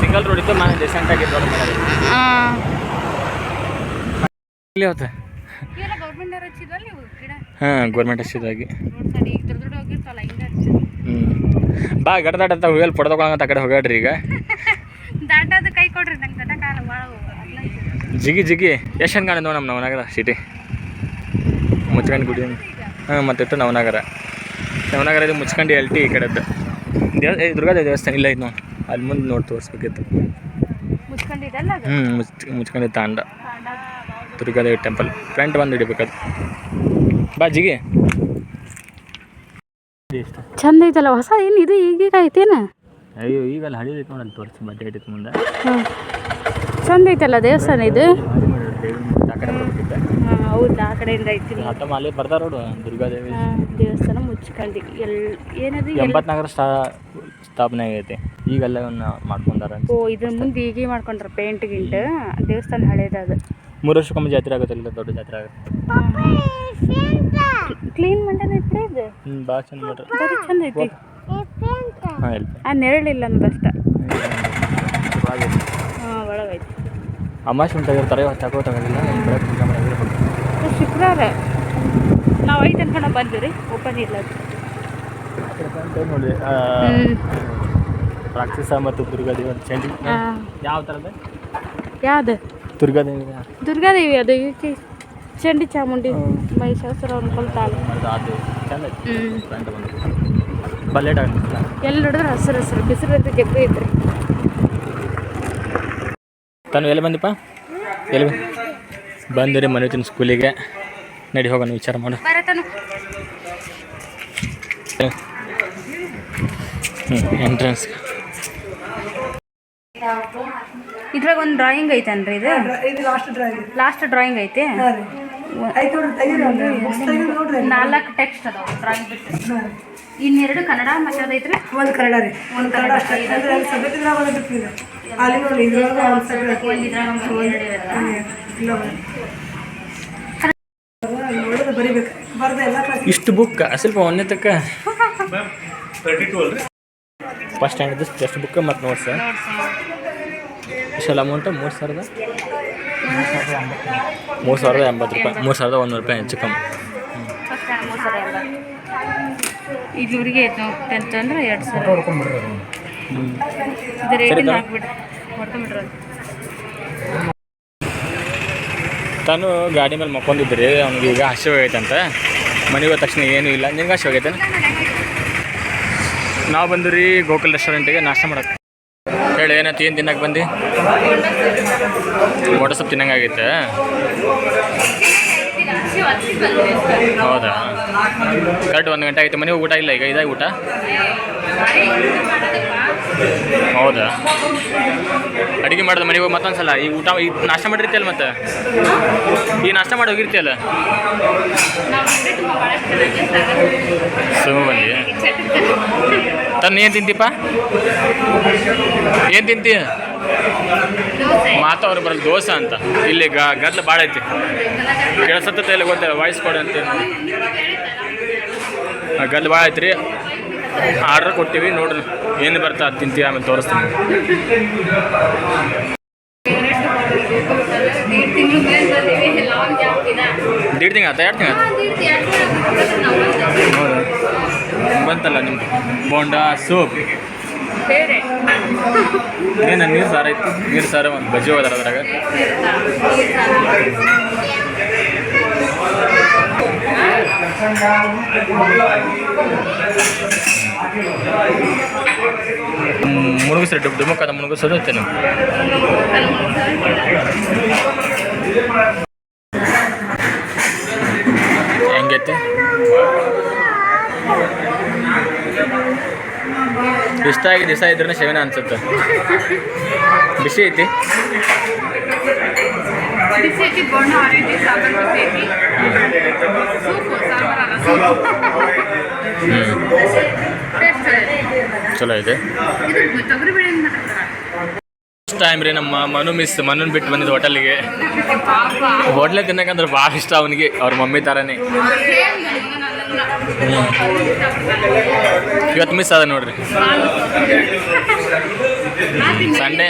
ಸಿಂಗಲ್ ರೋಡ್ ಇತ್ತು ನಾನು ಡಿಸೆಂಟ್ ಆಗಿ ರೋಡ್ ಹಾಂ. ಇಲ್ಲಿ ಗೌರ್ಮೆಂಟ್ ಹಾಂ ಹಚ್ಚಿದಾಗಿ ಹ್ಞೂ ಬಾ ಗಡ ದಾಟ ಅಂತ ಪಡ್ದೊಳಗಂತ ಆ ಕಡೆ ಹೋಗ್ಯಾಡ್ರಿ ಈಗ. ದಾಟದ ಕೈ ಕೊಡ್ರಿ ನಂಗೆ. ಜಿಗಿ ಜಿಗಿ. ಎಷ್ಟು ಗಾಡಿ ಕಾಣಿದ್ ನಮ್ಮ ನವನಗರ ಸಿಟಿ ಮುಚ್ಕೊಂಡು ಗುಡಿ ಮತ್ತಿಟ್ಟು ನವನಗರ ನವನಗರ. ಇದು ಮುಚ್ಕಂಡು ಎಲ್ ಟಿ ಈ ಕಡೆದ್ದು. ದೇವ ದುರ್ಗಾದೇವಿ ದೇವಸ್ಥಾನ ಇಲ್ಲ ಇದು ನೋಡಿ ಅಲ್ಲಿ ಮುಂದೆ ನೋಡಿ ತೋರಿಸ್ಬೇಕಿತ್ತು. ಹ್ಞೂ ಮುಚ್ ಮುಚ್ಕೊಂಡಿದ್ದು ತಾಂಡ. ದುರ್ಗಾದೇವಿ ಟೆಂಪಲ್ ಫ್ರಂಟ್ ಬಂದು ಹಿಡಿಬೇಕದು. ಬಾಜಿಗೆ ಚಂದ ಐತಲ್ಲ ಹೊಸ ಏನು ಇದು ಈಗೀಗ ಐತೇನ ಅಯ್ಯೋ ಈಗ ಅಲ್ಲಿ ಹಳಿ ಐತೆ ನೋಡಲ್ಲಿ ತೋರಿಸಿ ಮತ್ತೆ ಐತೆ ಮುಂದೆ. ಚಂದ ಐತಲ್ಲ ದೇವಸ್ಥಾನ ಇದು? ಹೌದಾ? ಆ ಕಡೆಯಿಂದ ಐತಿ ಹತ್ತಮ್ಮ ಅಲ್ಲಿ ಬರ್ತಾರ ನೋಡು ದುರ್ಗಾದೇವಿ. ದೇವಸ್ಥಾನ ಮುಚ್ಕೊಂಡು. ಎಲ್ ಏನದು ಎಂಬತ್ನಾಲ್ಕರ ಸ್ಟಾ ಸ್ಥಾಪನೆ ಆಗೈತೆ. ಈಗೆಲ್ಲ ಮಾಡ್ಕೊಂಡಾರ ಓ ಇದ್ರ ಮುಂದೆ ಈಗ ಮಾಡ್ಕೊಂಡ್ರ ಪೇಂಟ್ ಗಿಂಟ್? ದೇವಸ್ಥಾನ ಹಳೆದ ಅದು. ಮೂರು ವರ್ಷಕ್ಕೊಮ್ಮೆ ಜಾತ್ರೆ ಆಗೋದಿಲ್ಲ ಇಲ್ಲ ದೊಡ್ಡ ಜಾತ್ರೆ ಆಗುತ್ತೆ. ಕ್ಲೀನ್ ಮಾಡ್ಯಾನ ಐತ್ರಿ ಇದು? ಹ್ಞೂ ಭಾಳ ಚಂದ ಮಾಡ್ರಿ. ಬರೀ ಚಂದ ಐತಿ. ಹಾಂ ಇಲ್ಲ ಆ ನೆರಳಿಲ್ಲ ಅನ್ನೋದಷ್ಟ ಹಾಂ ಒಳಗೈತಿ ಅಮಾಶ್ ಉಂಟಾಗಿರ್ತಾರೆ ತಗೋ ತಗೋದಿಲ್ಲ ಬೆಳಗ್ಗೆ ಪೂಜೆ ಮಾಡಿದ್ರೆ ಶುಕ್ರವಾರ ನಾವು ಐದು ಅನ್ಕೊಂಡು ಬಂದ್ವಿ ರೀ ಓಪನ್ ಇಲ್ಲ ನೋಡಿ ರಾಕ್ಷಸ ಮತ್ತು ದುರ್ಗಾದೇವಿ ಅಂತ ಚಂಡಿ ಹಾಂ ಯಾವ ಥರದ ಯಾವ್ದು? ದುರ್ಗಾದೇವಿ ದುರ್ಗಾದೇವಿ ಅದು ಈಕೆ ಚಂಡಿ ಚಾಮುಂಡಿ ಮಹಿಷಾಸುರ ಅನ್ಕೊಳ್ತಾಳೆ ಕೊಲ್ತಾಳ. ಮಾಡಿದ ಅದು ಚಂದ ಐತಿ. ಹ್ಞೂ ಫ್ರಂಟ್ ಬಂದು ಬಾ ಲೇಟ್ ಆಗುತ್ತೆ. ಎಲ್ಲಿ ನೋಡಿದ್ರೆ ಹಸಿರು ಹಸಿರು ಬಿಸಿಲು ಐತಿ ಜಗ್ಗು ಐತ್ರಿ. ತಾನು ಎಲ್ಲಿ ಬಂದಿಪ್ಪ? ಎಲ್ಲಿ? ಬಂದಿರಿ ಮನೆ ಸ್ಕೂಲಿಗೆ. ನಡಿ ಹೋಗೋಣ ವಿಚಾರ ಮಾಡು. ಹ್ಞೂ ಎಂಟ್ರೆನ್ಸ್ ಇದ್ರಾಗ ಒಂದು ಡ್ರಾಯಿಂಗ್ ಐತೇನ್ರಿ ಇದು? ಇದು ಲಾಸ್ಟ್ ಡ್ರಾಯಿಂಗ್ ಲಾಸ್ಟ್ ಡ್ರಾಯಿಂಗ್ ಐತೆ. ನಾಲ್ಕು ಟೆಕ್ಸ್ಟ್ ಅದಾವ ಡ್ರಾಯಿಂಗ್ ಬಿಟ್ಟು. ಇನ್ನೆರಡು ಕನ್ನಡ ಮತ್ತೆ ಅದೈತ್ರಿ ಒಂದು ಕನ್ನಡ ರೀ. ಒಂದು ಕನ್ನಡ ಅಷ್ಟೇ. ಇದ್ರಾಗ ಒಂದು ಬಿಟ್ಟು ಇದೆ. ಅಲ್ಲಿ ನೋಡಿ ಇದ್ರೊಳಗೆ ಒಂದು ಸಬ್ಜೆಕ್ಟ್ ಒಂದು ಇದ್ರಾಗ ಒಂದು ಇಷ್ಟು ಬುಕ್ ಸ್ವಲ್ಪ ಒಂದನೇ ತಕ್ಕ. ಫಸ್ಟ್ ಸ್ಟ್ಯಾಂಡರ್ಡ್ ಟೆಸ್ಟ್ ಬುಕ್ ಮತ್ತು ನೋಟ್ಸ್ ಇಷ್ಟೆಲ್ಲ ಅಮೌಂಟ್ ಮೂರು ಸಾವಿರದ? ಮೂರು ಸಾವಿರದ ಎಂಬತ್ತು ರೂಪಾಯಿ. ಮೂರು ಸಾವಿರದ ಒಂದೂರು ರೂಪಾಯಿ ಹೆಚ್ಚು ಕಮ್ಮಿ. ಇದುವರೆಗೆ ಟೆಂತ್ ಅಂದ್ರೆ ಎರಡು ಸಾವಿರ. ಇದು ರೇಟಿಂದ ಹಾಕ್ಬಿಡ್ರಿ ಹೊಡ್ಕೊಂಬಿಡ್ರಿ ಅದು. ತಾನು ಗಾಡಿ ಮೇಲೆ ಮಕ್ಕೊಂಡಿದ್ರಿ, ಅವ್ನಿಗೆ ಈಗ ಹಸಿವಾಗೈತೆ ಅಂತ ಮನೆಗೆ ಹೋದ ತಕ್ಷಣ ಏನೂ ಇಲ್ಲ. ನಿನ್ಗೆ ಹಸಿವಾಗೈತೆ ನಾವು ಬಂದ್ರಿ ಗೋಕುಲ್ ರೆಸ್ಟೋರೆಂಟಿಗೆ ನಾಷ್ಟ ಮಾಡಕ್ಕೆ ಹೇಳಿ ಏನಾಯ್ತು ಏನು ತಿನ್ನಕ್ಕೆ ಬಂದು? ಮೊಟ ಸೊಪ್ಪು ತಿನ್ನಂಗಾಗೈತೆ ಹೌದಾ? ಕರೆಕ್ಟ್ ಒಂದು ಗಂಟೆ ಆಯ್ತು ಮನೆಗೆ ಊಟ ಇಲ್ಲ ಈಗ? ಇದಾಗಿ ಊಟ? ಹೌದಾ? ಅಡುಗೆ ಮಾಡೋದು ಮನೆಗೆ ಹೋಗಿ ಮತ್ತೊಂದು ಸಲ ಈ ಊಟ, ಈ ನಾಷ್ಟ ಮಾಡಿರ್ತಿಯಲ್ಲ ಮತ್ತೆ? ಈ ನಾಷ್ಟ ಮಾಡಿ ಹೋಗಿರ್ತೀಯಲ್ಲ? ಸುಮ್ಮ ಬಂದಿ ತನ್ನ ಏನು ತಿಂತೀಪ ಏನು ತಿಂತೀಯ? ಮಾತವ್ರು ಬರಲ್ಲ ದೋಸೆ ಅಂತ. ಇಲ್ಲಿ ಗದ್ಲ ಭಾಳ ಐತಿ. ಕೇಳಿಸತ್ತ ಗೊತ್ತಿಲ್ಲ ವಾಯ್ಸ್ ಕೊಡಿ ಅಂತ. ಗದ್ಲ ಭಾಳ ಐತ್ರಿ. ಆರ್ಡ್ರ್ ಕೊಟ್ಟಿವಿ ನೋಡ್ರಿ. ಏನು ಬರ್ತಾ ಅದು ತಿಂತೀವಿ ಆಮೇಲೆ ತೋರಿಸ್ತೀನಿ. ದೀಡ್ ತಿಂಗ ಆಯ್ತಾ ಎರಡು ತಿಂಗ ಹೌದು? ಬಂತಲ್ಲ ನಿಮ್ಗೆ ಬೋಂಡಾ ಸೂಪ್. ಏನು ನೀರು ಸಾರ ಇತ್ತು? ನೀರು ಸಾರ ಒಂದು ಬಜ್ಜಿ ಹೋದಾರ ಅದ್ರಾಗ? ಮುಳುಗಿಸ್ರಿ ಡುಮ್ ಡುಮಕ್ಕದ ಮುಳುಗಿಸೋದು ಐತೆ ನೀವು ಹೆಂಗೈತೆ ಇಷ್ಟ ಆಗಿ ದಿವಸ ಇದ್ರೂ ಸೇವನೆ ಅನ್ಸುತ್ತೆ ಬಿಸಿ ಐತಿ ಬಿಸಿ ಐತಿ ಬೋಂಡ ಆರೈತಿ ಸಾಂಬಾರು ಬಿಸಿ ಐತಿ ಸೂಪು ಸಾಂಬಾರಲ್ಲ ಸೂಪು ಟೇಸ್ಟ್ ಚಲೋ ಇದೆ. ಫಸ್ಟ್ ಟೈಮ್ ರೀ ನಮ್ಮ ಮನು ಮಿಸ್ ಮನುನ್ ಬಿಟ್ಟು ಬಂದಿದ್ದು ಹೋಟೆಲಿಗೆ ಹೋಟ್ಲೆ ತಿನ್ನಕಂದ್ರೆ ಭಾಳ ಇಷ್ಟ ಅವನಿಗೆ ಅವ್ರ ಮಮ್ಮಿ ತರನೇ. ಇವತ್ತು ಮಿಸ್ ಅದ ನೋಡ್ರಿ. ಸಂಡೇ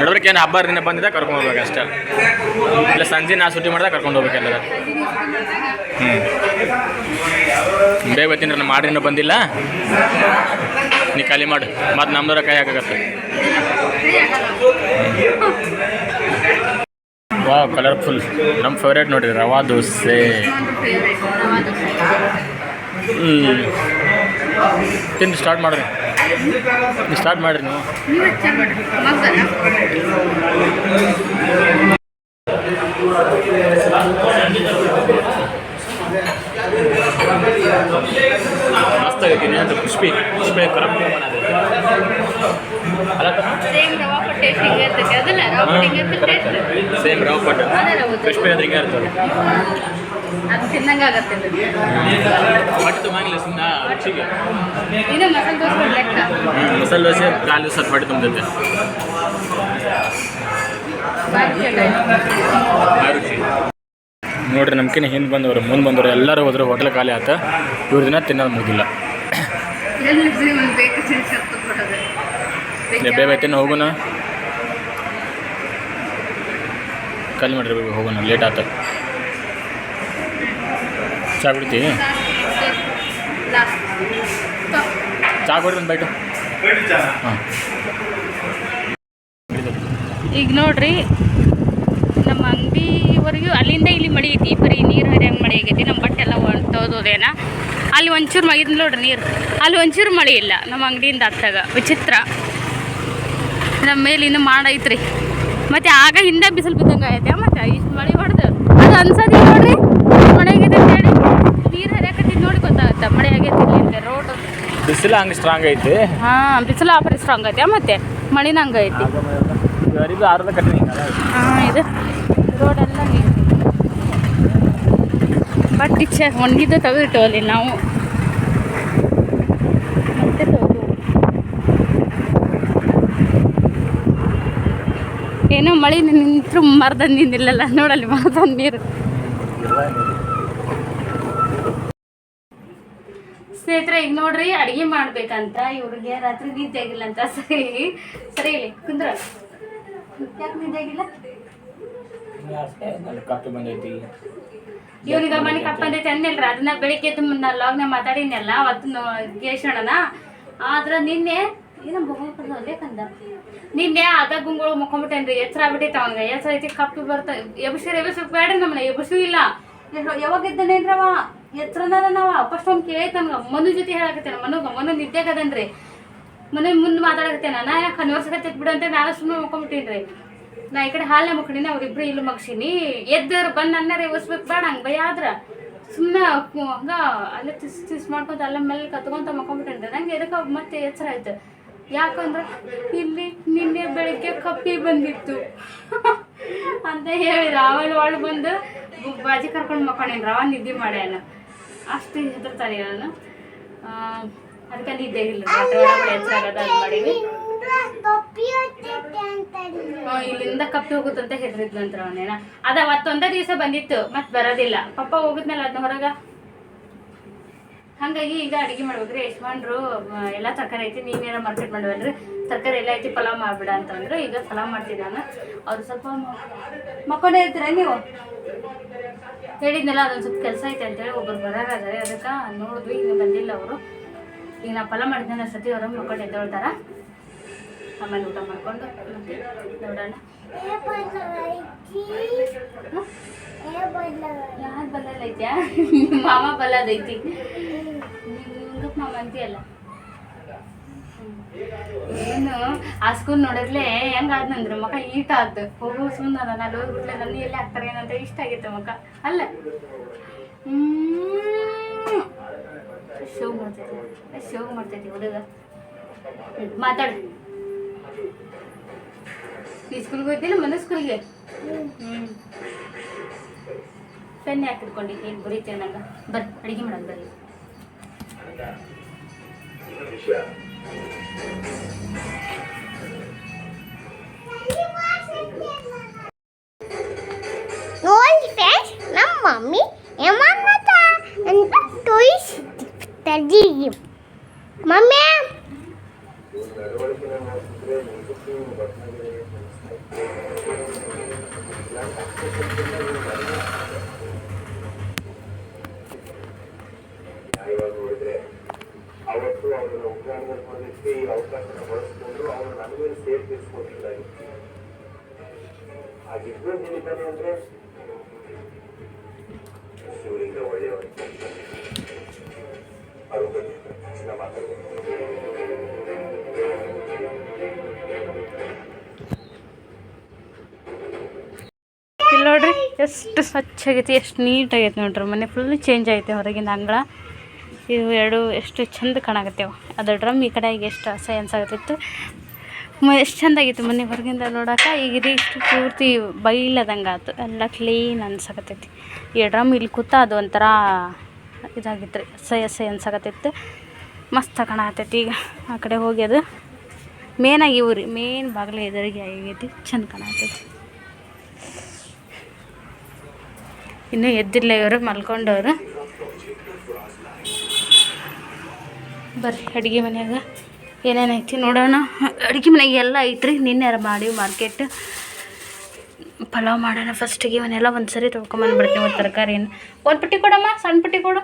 ನಡಬರ್ಕೆ ಏನು ಹಬ್ಬ ದಿನ ಬಂದಿದೆ ಕರ್ಕೊಂಡು ಹೋಗ್ಬೇಕು ಅಷ್ಟೇ. ಇಲ್ಲ, ಸಂಜೆ ನಾ ಸುಟ್ಟಿ ಮಾಡಿದಾಗ ಕರ್ಕೊಂಡು ಹೋಗ್ಬೇಕೆಲ್ಲ ಹ್ಞೂ ಬೇಗ ಬರ್ತೀನಿ ಆರ್ಡ್ರ್ ಇನ್ನೂ ಬಂದಿಲ್ಲ. ನೀ ಖಾಲಿ ಮಾಡು. ಮತ್ತು ನಮ್ದರ ಕೈ ಹಾಕಾಗತ್ತೆ. ವಾ ಕಲರ್ಫುಲ್ ನಮ್ಮ ಫೇವ್ರೇಟ್ ನೋಡಿರಿ, ರವಾ ದೋಸೆ. ಹ್ಞೂ ತಿಂದು ಸ್ಟಾರ್ಟ್ ಮಾಡಿರಿ. ಸ್ಟಾರ್ಟ್ ಮಾಡ್ರಿ ನೀವು. ನೀವು ಹೆಚ್ಚಾಗಿ ಮಾಡ್ರಿ ಮಗ್ಗಲ್ಲ ಮಸ್ತ್ ಆಗೈತಿ ಏನಂತ ಖುಷಿ ಖುಷಿ ಕರಮ್ ಸೇಮ್ ರಾವ್ ಪಟ್ಟೆ ಹಿಂಗೆ ಇರ್ತೈತಿ. ಅದಲ್ಲ ರವಾ ಪಟ್ಟೆ ಹಿಂಗೆ ಸೇಮ್ ರವ್ ಪಟ್ಟು ಅದೇ ರವಾ ದೋಸೆ. ಹಿಂಗೆ ಇರ್ತದೆ. ಅದು ತಿನ್ನಂಗೆ ಆಗತ್ತೆ ಪಟ್ಟು ಮಾಗಿಲ್ಲ ಸುಮ್ಮನೆ ರುಚಿಗೆ. ಇದು ಮಸಾಲೆ ದೋಸೆ ಲೆಕ್ಕ. ಹ್ಞೂ ಮಸಾಲೆ ದೋಸೆ ಕಾಲು ಸರ್ ಪಟ್ಟು ತುಂಬುತ್ತೆ ನೋಡ್ರಿ ನಮ್ಕಿನ ಹಿಂದೆ ಬಂದವರು ಮುಂದೆ ಬಂದವರು ಎಲ್ಲರೂ ಹೋದ್ರೆ ಹೋಟೆಲ್ ಖಾಲಿ ಆತ. ಇವ್ರ ದಿನ ತಿನ್ನೋದು ಮುಗಿಲ್ಲ ಎಲ್ಲಿ ಬೈತೇನೆ ಹೋಗೋಣ ಖಾಲಿ ಮಾಡಿರ್ಬೇಕು ಹೋಗೋಣ ಲೇಟ್ ಆತ. ಚಾ ಕುಡಿತಿ? ಚಾ ಕೊಡಿ ಒಂದು ಬೈಟು ಈಗ ನೋಡ್ರಿ, ನಮ್ಮ ಅಂಗಡಿವರೆಗೂ ಅಲ್ಲಿಂದ ಇಲ್ಲಿ ಮಳೆ ಐತಿ. ಬರೀ ನೀರು ಹರಿಯಂಗೆ ಮಳೆ ಆಗೈತಿ. ನಮ್ಮ ಬಟ್ಟೆ ಎಲ್ಲ ತೊಳ್ದೋದೇನ ಅಲ್ಲಿ ಒಂಚೂರು ಮಗಿದ್ ನೋಡ್ರಿ ನೀರು. ಅಲ್ಲಿ ಒಂಚೂರು ಮಳೆ ಇಲ್ಲ. ನಮ್ಮ ಅಂಗಡಿಯಿಂದ ಹತ್ತಾಗ. ವಿಚಿತ್ರ. ನಮ್ಮ ಮೇಲೆ ಇನ್ನು ಮಾಡೈತ್ರಿ ಮತ್ತೆ ಆಗ ಹಿಂದೆ ಬಿಸಿಲು ಬಿದ್ದಂಗೆ ಆಗೈತೆ ಮತ್ತೆ ಇಷ್ಟು ಮಳೆ ಹೊಡೆದು. ಅದು ಒಂದ್ಸತಿ ನೋಡ್ರಿ ಮಳೆ ಆಗೈತೆ ಅಂತೇಳಿ ನೀರು ಹರಿಯಾಕತ್ತಿದ್ ನೋಡಿ ಗೊತ್ತಾಗತ್ತೆ ಮಳೆ ಆಗೈತಿ ಇಲ್ಲಿ ರೋಡ್ ಬಿಸಿಲು ಹಂಗೆ ಸ್ಟ್ರಾಂಗ್ ಐತಿ. ಹಾಂ ಬಿಸಿಲು ಆಪರಿ ಸ್ಟ್ರಾಂಗ್ ಐತೆ ಮತ್ತೆ ಮಳಿನ ಹಂಗ ಐತಿ. ಅರಿದು ಆರದ ಕಟ್ಟಿನಿ ಹಾಂ ಇದು ರೋಡೆಲ್ಲ ಎಲ್ಲ ಬಟ್ ಇಚ್ಛೆ ಒಣಗಿದ್ದು ತೆಗೆದಿಟ್ಟು ಅಲ್ಲಿ ನಾವು. ಮತ್ತೆ. ಏನೋ ಮಳೆ ನಿಂತರೂ ಮರದ ನಿಲ್ಲಲ್ಲ ನೋಡಲ್ಲಿ ಮರದ ನೀರು. ಸ್ನೇಹಿತರೆ ಈಗ ನೋಡ್ರಿ ಅಡಿಗೆ ಮಾಡ್ಬೇಕಂತ ಇವ್ರಿಗೆ ರಾತ್ರಿ ನಿದ್ದೆ ಆಗಿಲ್ಲ ಅಂತ ಸರಿ. ಸರಿ ಹೇಳಿ ಕುಂದ್ರ. ಯಾಕೆ ನಿದ್ದೆ ಆಗಿಲ್ಲ? ಇವನಿಗೆ ಮನೆ ಕಪ್ಪ ಬಂದೈತೆ. ಅನ್ನಿಲ್ರ ಅದನ್ನ ಬೆಳಿಗ್ಗೆ ತುಂಬ ನಾ ಲಾಗ್ನ ಮಾತಾಡಿನಲ್ಲ ಅವತ್ತು ಕೇಶಣ್ಣನ ಆದ್ರ ನಿನ್ನೆ ಏನೋ ಬೇಕಂದ ನಿನ್ನೆ ಅದ ಗುಂಗಳು ಮುಕ್ಕೊಂಬಿಟ್ಟೇನ್ರಿ ಎಚ್ಚರ ಆಗ್ಬಿಟ್ಟೈತೆ ಅವನಿಗೆ. ಎಚ್ಚರ ಐತಿ ಕಪ್ಪಿ ಬರ್ತ ಎಬ್ಸಿರ ಎಬ್ಸಕ್ ಬೇಡ ನಮ್ಮನೆ ಎಬ್ಸು ಇಲ್ಲ. ಯಾವಾಗ ಇದ್ದಾನೇನ್ರವ ಎಚ್ಚರನ ನಾವು ಫಸ್ಟ್ ಅವ್ನು ಕೇಳೈತೆ ನಮ್ಗೆ ಅಮ್ಮನ ಜೊತೆ ಹೇಳಕತ್ತೇನೆ. ಅಮ್ಮನ ಮನು ನಿದ್ದೆಗದನ್ರಿ. ಮನೆ ಮುಂದೆ ಮಾತಾಡಕತ್ತೇನೆ. ನಾ ಯಾಕೆ ಕನ್ವರ್ಸಕತ್ತೈತಿ ಬಿಡು ಅಂತ ನಾನು ಸುಮ್ಮನೆ ಮುಕ್ಕೊಂಬಿಟ್ಟೀನ್ರಿ ನಾ ಈ ಕಡೆ ಹಾಲೇ ಮಕ್ಕಳಿನ ಅವ್ರಿಬ್ರು ಇಲ್ಲಿ ಮಗ್ಸಿನಿ. ಎದ್ದವ್ರು ಬಂದು ಅನ್ನಾರ ಓಸ್ಬೇಕು ಬೇಡ, ಹಂಗೆ ಭಯ ಆದ್ರ. ಸುಮ್ಮನೆ ಹಂಗ ಅಲ್ಲೇ ತಿಸ್ ತಿಸ್ ಮಾಡ್ಕೊತ ಅಲ್ಲ ಮೇಲೆ ಕತ್ಕೊಂತ ಮಕ್ಕೊಂಬಿಟ್ಟೇನ್ರಿ. ನಂಗೆ ಎದಕ್ಕೆ ಮತ್ತೆ ಎಚ್ಚರ ಆಯ್ತು. ಯಾಕಂದ್ರೆ ಇಲ್ಲಿ ನಿನ್ನೆ ಬೆಳಿಗ್ಗೆ ಕಪ್ಪಿ ಬಂದಿತ್ತು. ಅಂತ ಹೇಳಿದ್ರು ಆಮೇಲೆ ಒಳಗೆ ಬಂದು ಬಾಜಿ ಕರ್ಕೊಂಡು ಮಕ್ಕೊಂಡೇನ್ರಿ. ಅವ ನಿದ್ದೆ ಮಾಡ್ಯಾನ. ಅಷ್ಟು ಹೆದರ್ತಾರೆ ನಾನು ಅದಕ್ಕೆ ನಿದ್ದೆ ಇಲ್ಲ ಆಗದ ಅದು ಮಾಡೀವಿ ಇಲ್ಲಿಂದ ಕಪ್ಪಿ ಹೋಗುತ್ತಂತ ಹೆದರಿದ್ನಂತ್ರ ಅವನೇನ. ಅದ ಅವತ್ತೊಂದೇ ದಿವಸ ಬಂದಿತ್ತು, ಮತ್ ಬರೋದಿಲ್ಲ. ಪಪ್ಪ ಹೋಗಿದ್ಮೇಲೆ ಅದನ್ನ ಹೊರಗ ಹಂಗಾಗಿ ಈಗ ಅಡಿಗೆ ಮಾಡ್ಬೇಕ್ರಿ. ಯಶ್ವಾನ್ರು ಎಲ್ಲ ತರಕಾರಿ ಐತಿ, ನೀವೇನೋ ಮಾರ್ಕೆಟ್ ಮಾಡ್ಬೇಡ್ರಿ. ತರಕಾರಿ ಎಲ್ಲ ಐತಿ, ಪಲಾವ್ ಮಾಡ್ಬಿಡ ಅಂತಂದ್ರು ಈಗ ಪಲಾವ್ ಮಾಡ್ತಿದ್ದಾನ. ಅವ್ರು ಸ್ವಲ್ಪ ಮಕ್ಕೊಂಡೇ ಇರ್ತೀರ ನೀವು? ಹೇಳಿದ್ನಲ್ಲ, ಅದೊಂದು ಸ್ವಲ್ಪ ಕೆಲಸ ಐತೆ ಅಂತೇಳಿ ಒಬ್ಬರು ಬರೋರಾದರೆ ಅದಕ್ಕೆ ನೋಡಿದ್ವಿ ಈಗ ಬಂದಿಲ್ಲ ಅವರು. ಈಗ ನಾ ಫಲ ಮಾಡಿದ್ನ ಸತಿ ಅವ್ರ ಮಕ್ಕಳು ಎದ್ದೇಳ್ತಾರ. ಆಮೇಲೆ ಊಟ ಮಾಡ್ಕೊಂಡು ನೋಡೋಣ. ಯಾರು ಬಲ್ಲಲ್ಲ ಐತ್ಯಾ ಮಾಮ ಬಲ್ಲದೈತಿ ನಿಮ್ಗೆ ಮಾಮ ಅಂತೀಯಲ್ಲ. ಏನು? ಆ ಸ್ಕೂಲ್ ನೋಡಿದ್ಲೆ ಹೆಂಗಾದ್ನಂದ್ರೆ ಮಕ್ಕ ಈಟ ಆದ್ದು. ಹೋಗೋ ಸುಮ್ಮನೆ ಅದ ನಾನು ಹೋಗ್ಬಿಟ್ಲೆ ನನ್ನ ಎಲ್ಲಿ ಹಾಕ್ತಾರೆ ಏನಂತ ಇಷ್ಟ ಆಗಿತ್ತು ಮಕ್ಕ ಅಲ್ಲ. ಶೋ ಮಾಡ್ತೈತಿ ಶೋ ಮಾಡ್ತೈತಿ ಹುಡುಗ. ಮಾತಾಡು. ಈ ಸ್ಕೂಲ್ಗೆ ಹೋಗ್ತಿಲ್ಲ ಮನೆ ಸ್ಕೂಲ್ಗೆ ಹ್ಞೂ ಪೆನ್ ಯಾಕೆ ಇಟ್ಕೊಂಡು ಏನು ಬರೀತೇನೆ ನಂಗೆ? ಬರ್ರಿ ಅಡುಗೆ ಮಾಡೋದು ಬರ್ರಿ ನೋಡಿ ಫ್ರೆಂಡ್ಸ್ ನಮ್ಮ ಮಮ್ಮಿ ಏಮನ್ನತ ಅಂತ ತೋರಿಸ್ತೀವಿ ಮಮ್ಮಿ? ಅವತ್ತು ಇಲ್ಲಿ ನೋಡ್ರಿ ಎಷ್ಟು ಸ್ವಚ್ಛ ಆಗೈತಿ, ಎಷ್ಟು ನೀಟಾಗೈತೆ ನೋಡ್ರಿ. ಮನೆ ಫುಲ್ ಚೇಂಜ್ ಆಗೈತೆ ಹೊರಗಿನ ಅಂಗಳ. ಇವು ಎರಡು ಎಷ್ಟು ಚಂದ ಕಾಣಾಕತ್ತೇವ. ಅದು ಡ್ರಮ್ ಈ ಕಡೆಗೆ ಎಷ್ಟು ಅಸಹ್ಯ ಅನ್ಸಾಕತ್ತಿತ್ತು ಮ ಎಷ್ಟು ಚಂದ ಆಗಿತ್ತು ಮನೆ ಹೊರಗಿಂದ ನೋಡೋಕೆ. ಈಗ ಇದು ಇಷ್ಟು ಪೂರ್ತಿ ಬೈಲದಂಗೆ ಆಯ್ತು ಎಲ್ಲ ಕ್ಲೀನ್ ಅನ್ಸಕತ್ತೈತಿ. ಈ ಡ್ರಮ್ ಇಲ್ಲಿ ಕೂತ ಅದು ಒಂಥರ ಇದಾಗಿತ್ತು ರೀ. ಸೈ ಸೈ ಅನ್ಸಕತ್ತಿತ್ತು ಮಸ್ತ್ ಕಾಣಕತ್ತೈತಿ ಈಗ ಆ ಕಡೆ ಹೋಗಿ ಅದು. ಮೇನಾಗಿ ಇವು ರೀ. ಮೇನ್ ಬಾಗಿಲು ಎದುರಿಗೆ ಆಗೈತಿ. ಚಂದ ಕಾಣತೈತಿ ಇನ್ನೂ ಎದ್ದಿಲ್ಲ ಇವರು, ಮಲ್ಕೊಂಡವರು. ಬರ್ರಿ ಅಡುಗೆ ಮನ್ಯಾಗ. ಏನೇನು ಐತಿ ನೋಡೋಣ. ಅಡುಗೆ ಮನೆಗೆ ಎಲ್ಲ ಐತ್ರಿ. ನಿನ್ನೆ ಮಾಡಿ ಮಾರ್ಕೆಟ್ ಪಲಾವ್ ಮಾಡೋಣ ಫಸ್ಟಿಗೆ ಇವನ್ನೆಲ್ಲ ಒಂದು ಸರಿ ತೊಳ್ಕೊಂಬಂದ್ಬಿಡ್ತೀನಿ ಒಂದು ತರಕಾರಿನ ಒಂದು ಪುಟ್ಟಿ ಕೊಡಮ್ಮ, ಸಣ್ಣ ಪುಟ್ಟಿ ಕೊಡು.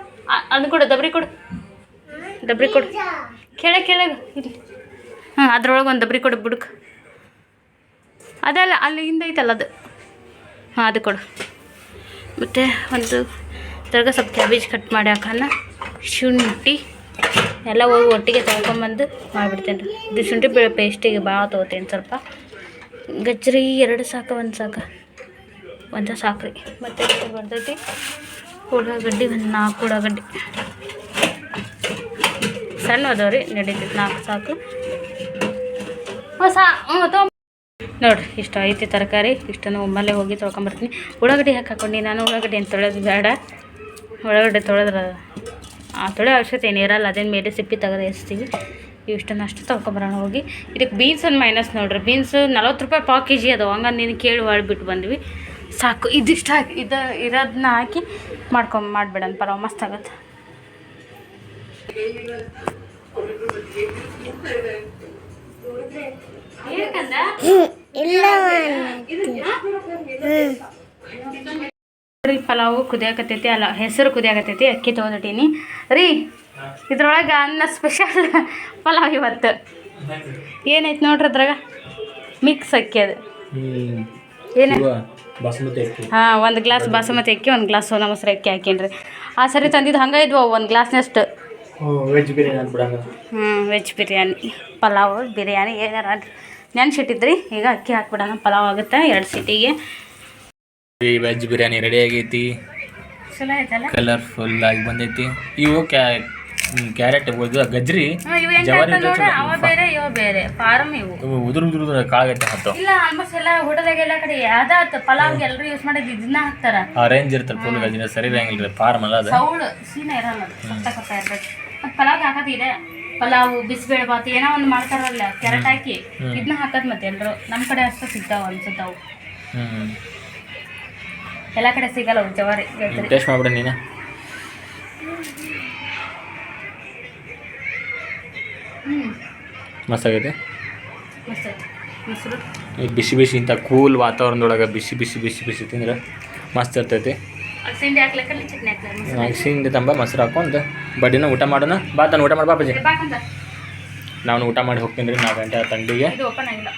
ಅದು ಕೊಡು, ದಬ್ರಿ ಕೊಡು. ದಬ್ರಿ ಕೊಡು. ಕೇಳ ಕೇಳ ಇಲ್ಲಿ. ಹಾಂ ಅದ್ರೊಳಗೆ ಒಂದು ದಬ್ರಿ ಕೊಡು ಬುಡಕ್. ಅದಲ್ಲ ಅಲ್ಲಿ ಹಿಂದೆ ಐತಲ್ಲ ಅದು. ಹಾಂ ಅದು ಕೊಡು. ಮತ್ತು ಒಂದು ತಿರ್ಗ ಸ್ವಲ್ಪ ಕ್ಯಾಬೇಜ್ ಕಟ್ ಮಾಡಿ ಹಾಕೋಣ. ಶುಂಠಿ. ಎಲ್ಲ ಹೋಗಿ ಒಟ್ಟಿಗೆ ತೊಳ್ಕೊಂಬಂದು ಮಾಡಿಬಿಡ್ತೇನೆ. ರೀ ಇದು ಶುಂಠಿ ಬೆಳೆ ಪೇಸ್ಟಿಗೆ ಭಾಳ ತೊಗೋತೀನಿ ಸ್ವಲ್ಪ. ಗಜ್ರಿ ಎರಡು ಸಾಕು, ಒಂದು ಸಾಕು. ಒಂದು ಸಾಕು ಮತ್ತೆ ಮತ್ತು ಬರ್ತೈತಿ ಉಳ್ಳಾಗಡ್ಡಿ, ಒಂದು ನಾಲ್ಕು ಉಳ್ಳಾಗಡ್ಡಿ. ಸಣ್ಣ ಅದಾವ ರೀ ನಡೀತೈತಿ ನಾಲ್ಕು ಸಾಕು. ಹೊಸ ತೊಗೊಂಬ ನೋಡ್ರಿ, ಇಷ್ಟ ಐತಿ ತರಕಾರಿ. ಇಷ್ಟನ್ನು ಒಮ್ಮಲ್ಲೇ ಹೋಗಿ ತೊಳ್ಕೊಂಬರ್ತೀನಿ. ಉಳ್ಳಾಗಡ್ಡಿ ಹಾಕಿ ಹಾಕೊಂಡು? ನಾನು ಉಳ್ಳಾಗಡ್ಡಿ ಅಂತ ತೊಳೆದು ಬೇಡ. ಉಳ್ಳಾಗಡ್ಡೆ ತೊಳೆದ್ರೆ ಆ ತೊಳೆ ಅವಶ್ಯಕತೆ ಏನಿರಲ್ಲ ಇರಲ್ಲ ಅದೇನು ಮೇಲೆ ಸಿಪ್ಪಿ ತೆಗೆದು ಎಸ್ತೀವಿ. ಇಷ್ಟನ್ನು ಅಷ್ಟು ತೊಳ್ಕೊಬರೋಣ ಹೋಗಿ. ಇದಕ್ಕೆ ಬೀನ್ಸ್ ಒಂದು ಮೈನಸ್ ನೋಡ್ರಿ. ಬೀನ್ಸ್ ನಲ್ವತ್ತು ರೂಪಾಯಿ ಪಾವು ಕೆ ಜಿ ಅದಾವ. ಹಂಗ ನೀನು ಕೇಳಿ ಬಿಟ್ಟು ಬಂದ್ವಿ. ಸಾಕು. ಇದಿಷ್ಟು ಹಾಕಿ ಇದು ಇರೋದನ್ನ ಹಾಕಿ ಮಾಡ್ಕೊಂಬ ಮಾಡಿಬಿಡೋಣ. ಪರವ ಮಸ್ತ್ ಆಗುತ್ತೆ. ಇಲ್ಲ. ರೀ ಪಲಾವು ಕುದಿಯಾಕತ್ತೈತಿ ಅಲ್ಲ ಹೆಸರು ಕುದಿಯಾಕತ್ತೈತಿ ಅಕ್ಕಿ ತೊಗೊಂಡಿಟ್ಟೀನಿ. ರೀ ಇದ್ರೊಳಗೆ ಅನ್ನ ಸ್ಪೆಷಲ್ ಪಲಾವ್ ಇವತ್ತು. ಏನೈತಿ ನೋಡ್ರಿ ಅದ್ರಾಗ? ಮಿಕ್ಸ್ ಅಕ್ಕಿ ಅದು. ಏನ? ಹಾಂ ಒಂದು ಗ್ಲಾಸ್ ಬಾಸುಮತಿ ಅಕ್ಕಿ ಒಂದು ಗ್ಲಾಸ್ ಸೋನಾ ಮೊಸರು ಅಕ್ಕಿ ಹಾಕೀನಿ ಆ ಸರಿ ತಂದಿದ್ದು ಹಂಗೆ ಇದ್ವು ಒಂದು ಗ್ಲಾಸ್ನಷ್ಟು ವೆಜ್ ಬಿರಿಯಾನಿ ಹ್ಞೂ ವೆಜ್ ಬಿರಿಯಾನಿ ಪಲಾವ್ ಬಿರಿಯಾನಿ ಏನಾರ ನೆನ್ಸಿಟ್ಟಿದ್ರಿ ಈಗ ಅಕ್ಕಿ ಹಾಕ್ಬಿಡೋಣ ಪಲಾವ್ ಆಗುತ್ತೆ ಎರಡು ಸಿಟಿಗೆ. ಈ ವೆಜ್ ಬಿರಿಯಾನಿ ರೆಡಿ ಆಗೈತಿ. ಚಲೋ ಆಯ್ತಲ್ಲ ಕಲರ್ಫುಲ್ ಆಗಿ ಬಂದೈತಿ. ಇವು ಕ್ಯಾ ಕ್ಯಾರೆಟ್ ಇದು ಗಜ್ರಿ ಹ್ಮ್, ಇವು ಹೆಂಗೆ ಜವಾರಿ ಹಾಕ್ತಾವ್ ನೋಡು ಅವ ಬೇರೆ ಇವ ಬೇರೆ. ಫಾರ್ಮ್ ಇವು. ಇವು ಉದುರು ಉದುರು ಉದುರು ಕಾಳಗಟ್ಟೆ ಹತ್ತು ಇಲ್ಲ ಆಲ್ಮೋಸ್ಟ್ ಎಲ್ಲ ಎಲ್ಲಾ ಕಡೆ ಯಾವ್ದಾತ ಪಲಾವ್ಗೆ ಎಲ್ಲರೂ ಯೂಸ್ ಮಾಡಿದ್ ಇದನ್ನ ಹಾಕ್ತಾರ. ಆರೆಂಜ್ ಇರ್ತಲ್ಲ ಫುಲ್ ಗಜ್ರಿ ಸರಿ ಇರಂಗಿಲ್ಲ ಫಾರ್ಮ್ ಅಲ್ಲ ಅದು. ಸೌಳು ಸೀನ ಇರಲ್ಲ ಅದು ಸತ್ತ ಕೊತ್ತ ಇರ್ಬೇಕು. ಮತ್ತು ಪಲಾವ್ಗೆ ಹಾಕೋದು ಇದೆ. ಪಲಾವು ಬಿಸಿಬೇಳೆ ಬಾತ್ ಏನೋ ಒಂದು ಮಾಡ್ತಾರಲ್ಲ ಕ್ಯಾರೆಟ್ ಹಾಕಿ. ಇದನ್ನ ಹಾಕದ್ ಮತ್ತೆ ಎಲ್ಲರೂ ನಮ್ಮ ಕಡೆ ಅಷ್ಟು ಸಿಗ್ತಾವ ಅನ್ಸುತ್ತಾವ್. ಹ್ಞೂ ಎಲ್ಲ ಕಡೆ ಸಿಗಲ್ಲ ಅವು ಜವಾರಿ ಟೇಸ್ಟ್ ಮಾಡ್ಬಿಡಿ ನೀನು. ಮಸ್ತಾಗೈತೆ ಮಸ್ತ್ ಮೊಸರು. ಬಿಸಿ ಬಿಸಿ ಇಂಥ ಕೂಲ್ ವಾತಾವರಣದೊಳಗೆ ಬಿಸಿ ಬಿಸಿ ಬಿಸಿ ಬಿಸಿ ತಿಂದ್ರೆ ಮಸ್ತ್ ಇರ್ತೈತಿ. ಹಾಕ್ಲಿಕ್ಕಲ್ಲ ಚಟ್ನಿ ಅಗಸಿಂದ ತಂಬ ಮೊಸರು ಹಾಕೊಂಡು ಬಡ್ಡಿನ ಊಟ ಮಾಡೋಣ. ಬಾ ತಾನು ಊಟ ಮಾಡಿ ಬಾಕಂತ ನಾನು ಊಟ ಮಾಡಿ ಹೋಗ್ತೀನಿ ರೀ ನಾಲ್ಕು ಗಂಟೆ ತಂಡಿಗೆ. ಇದು ಓಪನ್ ಆಗಿಲ್ಲ.